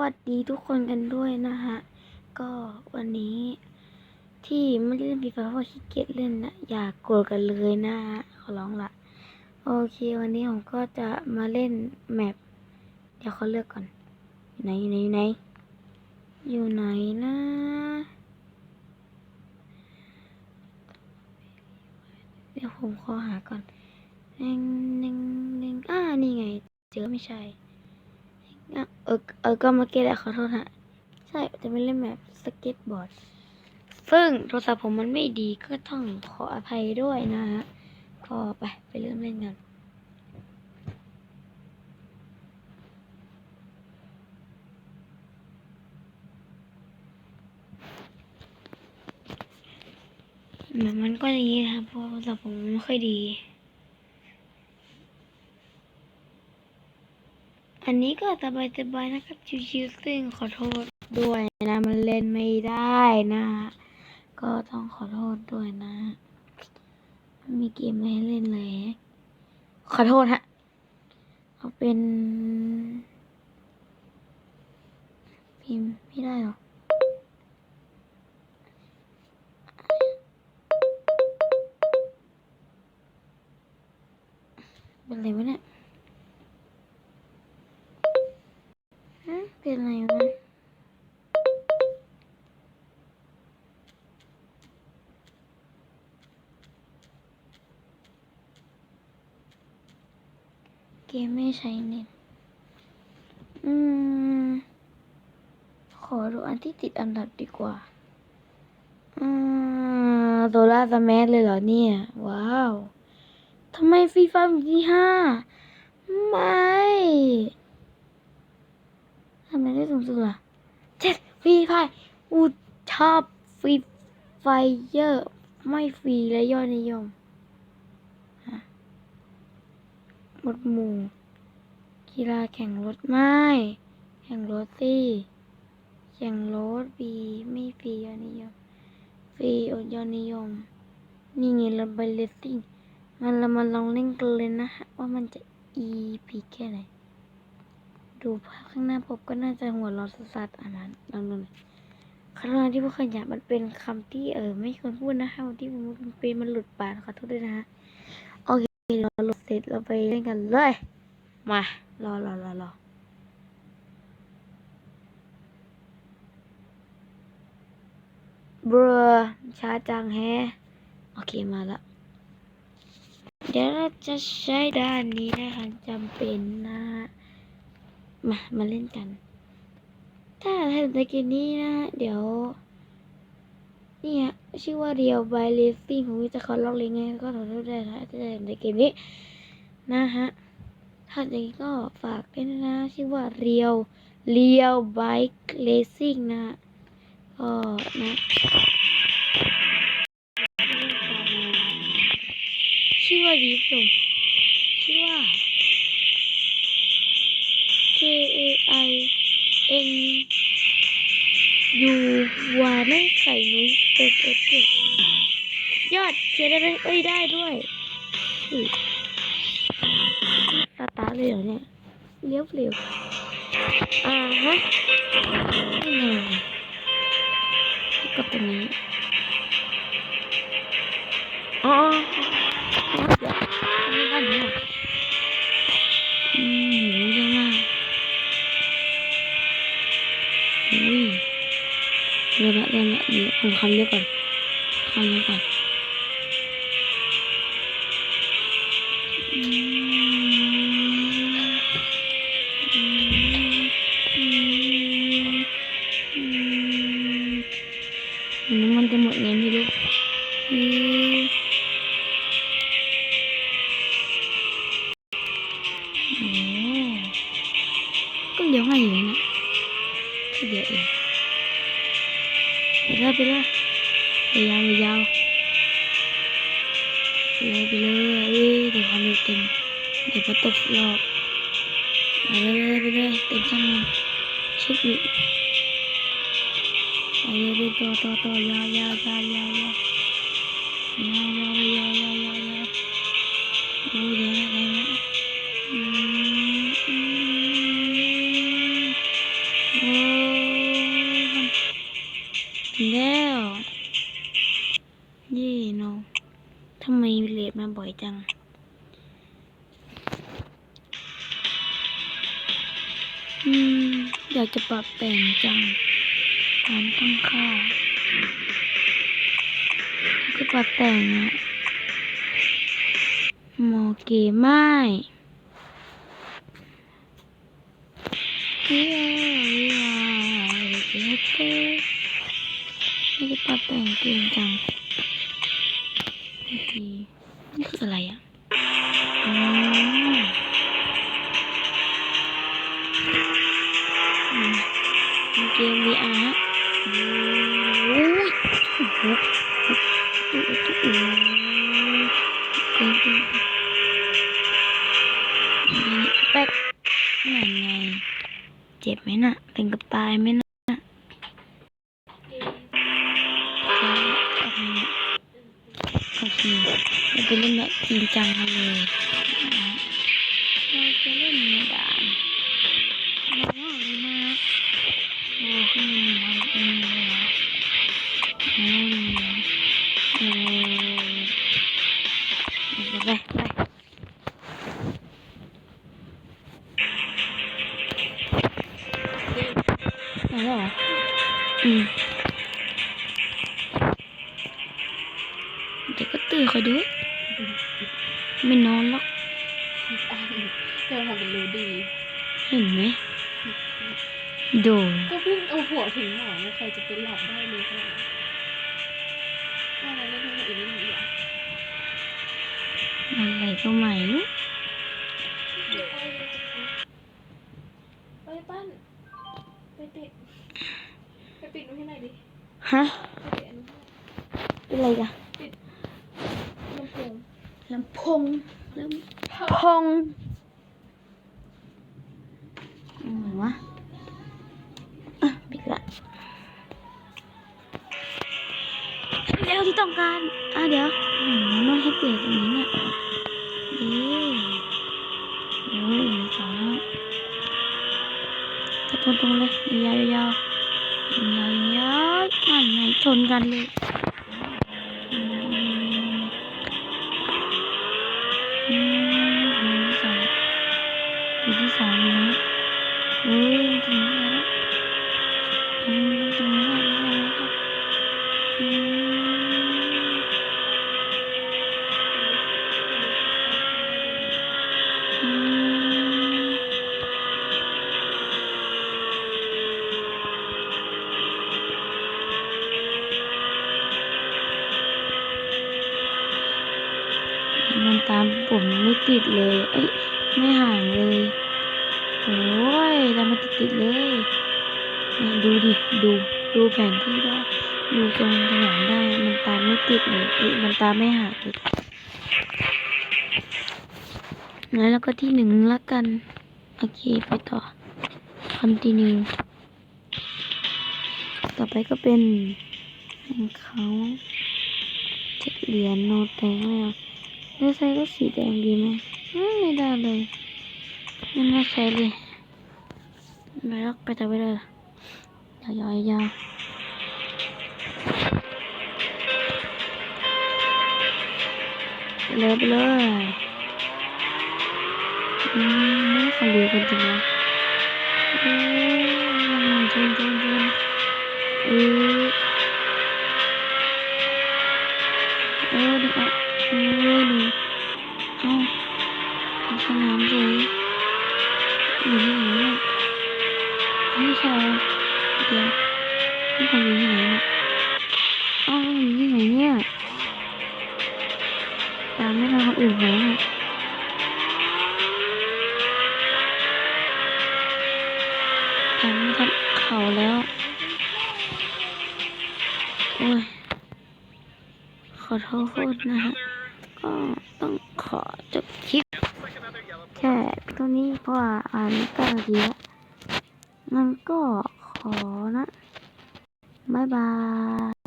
วัสดีทุกคนกันด้วยนะฮะ ก็วันนี้ที่ไม่ได้เล่นฟีฟ่าเพราะขี้เกียจเล่นนะอย่ากโกรธกันเลยนะฮะขอร้องละโอเค วันนี้ผมก็จะมาเล่นแมปเดี๋ยวเขาเลือกก่อนอยู่ไหนอยู่ไหนอยู่ไหนอยู่ไหนนะเดี๋ยวผมขอหาก่อนหนึ่งหนึ่งหนึ่งอ่านี่ไง เจอไม่ใช่ อะเออเออก็มาเก็ตอะขอโทษฮะใช่จะไม่เล่นแบบสเก็ตบอร์ด ซึ่งโทรศัพท์ผมมันไม่ดีก็ต้องขออภัยด้วยนะฮะก็ไปไปเริ่มเล่นกันมันมันก็อย่างนี้นะครับเพราะโทรศัพท์ผมไม่ค่อยดี อันนี้ก็สบายสบายๆนะครับ ชิวๆซึ่งขอโทษด้วยนะ มันเล่นไม่ได้นะฮะก็ต้องขอโทษด้วยนะม่มีเกมอะไรให้เล่นเลย ขอโทษฮะ เอาเป็น พิมพ์ไม่ได้หรอ เกมไม่ใช้เน็ต อืม ขอดูอันที่ติดอันดับดีกว่า อืมโซล่าสแมสเลยเหรอเนี่ย ว้าว ทำไมฟรีไฟร์อยู่ที่ห้า ไม่ ทำไมได้สูงสุดล่ะเจ็ดฟรีไฟอูชอบฟรีไฟเยอะ ไม่ฟรีและยอดนิยมฮะ หมดหมู่ กีฬาแข่งรถไม่ แข่งรถสิแข่งรถฟรีไม่ฟรียอดนิยม ฟรีอดยอดนิยม นี่ไงเราไปเลสซิ่งมันเรามาลองเล่นกันเลยนะฮะว่ามันจะอีพีแค่ไหน ดูภาพข้างหน้าผมก็น่าจะหัวร้อนสัสๆอ่านนั้นลองดูหน่อยคำที่พวกขยะมันเป็นคำที่เออไม่ควรพูดนะคะที่ผมมันเป็นมันหลุดปากขอโทษด้วยนะฮะ เราหลุดเสร็จเราไปเล่นกันเลย มารอรอรอรอเบรอช้าจังแฮะโอเคมาละเดี๋ยวเราจะใช้ด้านนี้นะคะจำเป็นนะฮะมามาเล่นกัน ถ้าถ้าในเกมนี้นะ เดี๋ยวเนี่ย ชื่อว่าเรียวบายเลสซิ่งผมจะขอลอกลิงไงก็ขอโทษด้วยนะถ้าในเกมนี้นะฮะถ้าอย่างนี้ก็ฝากด้วยนะ ชื่อว่าเรียวเรียวไบค์เลสซิ่งนะก็นะชื่อว่าดีฟมชื่อว่า K A I N U วาไม่ไข่นุ้ย ป็นเอฟเยอดเชียร์ได้ไหมเอ้ยได้ด้วยอุ้ยสตาร์เลยเหรอเนี่ยเลี้ยวเร็วอ่าฮะนี่ไงกดตรงนี้อ๋อเดี๋ยวทำไมบ้านนี้อะอืมรู้ยังไงอุ้ย เริ่มละเริ่มละเดี๋ยวผมคำเรียกก่อนคำเรียกก่อนน้ำมันจะหมดไงไม่รู้ ยไปเลยไปยาวไปยาวไปเลยไปเลยเอ้ยเดี๋ยวความเร็วเต็มเดี๋ยวพอตกรอบไปเลยไปเลยเต็มช่างมันชิบอีกไปเลยไปต่อต่อต่อยาวยาวยาวยาวยาวยาวยาวยาวยาวยาวยาวโอ้ยเดี๋ยวนะเดี๋ยวนะ จัง อืม อยากจะปรับแต่งจังการตั้งค่าอยากจะปรับแต่งอะหมอเก๋ไม่วิววิวเก๋เก๋อยากจะปรับแต่งเก่งจังโอเค นี่คืออะไรอะอืมเกม VR ฮะโอ้ยโอ้โหโอ้โหโอ้โหเก่งเก่งนี่แป๊กนั่นไง เจ็บไหมน่ะถึงกับตายไหม จะเล่นในด่านว้าวเลยนะโอ้ข้างในมีน้ำเต็มเลยนะโอ้ยโอ้ยไปไปไปแล้วเหรออืมเดี๋ยวก็ตื่นคอยดูไม่นอนหรอก ธอทำเป็นรู้ดีเห็นไหมโดนก็เพิ่งเอาหัวถึงหมอนใครจะเป็นหลับได้เลยขนาดนั้นว่าอะไรเล่นให้คนอื่นเล่นอีกอะอะไรก็ไม่รู้ไปปั้นไปติดไปปิดนู้นให้หน่อยดิฮะไปปิดอันนู้นให้หน่อยเป็นอะไรกันลำโพงลำโพงลำพงอะไร วะอะปิดละเร็วที่ต้องการ อะเดี๋ยวมต้องให้เปลี่ยนตรงนี้เนี่ยเอ๊ะโอ้ยสองแล้วตรงๆเลยยาวๆยาวๆยาวยาวนั่นไงชนกันเลย ฮ้ยถึงแล้วอืมถึงแล้แล้วครับมันตามผมไม่ติดเลย เอ้ย ไม่ห่างเลย โอ้ยตามมาติดติดๆเลยนี่ดูดิ ดู ดูแผนที่ได้ ดูตรงถนนได้ มันตามไม่ติดเลยเอ้ยมันตามไม่หางเลยงั้นแล้วก็ที่หนึ่งละกัน โอเค ไปต่อ continue ต่อไปก็เป็นของเขาเจ็ดเหรียญโนแตงเลยอะแล้วใช้ก็สีแดงดีไหมไม่ได้เลย ไม่น่าใช้เลยไม่รักไปแต่ไปเลยยาวยาวยาวไปเลยไปเลยอืมไม่เขาเร็วกันจังเลยโอ้ยชนชนชนเออเออ เดี๋ยวนี่เขาอยู่ที่ไหนเนี่ยอ้าวอยู่ที่ไหนเนี่ยตามไม่ทันคนอื่นเขาเนี่ยตามไม่ทันเขาแล้วโอ้ยขอโทษนะฮะก็ต้องขอจบคลิปแค่ตรงนี้เพราะว่าอ่านเก้านาทีแล้วมันก็ ขอนะ บ๊ายบาย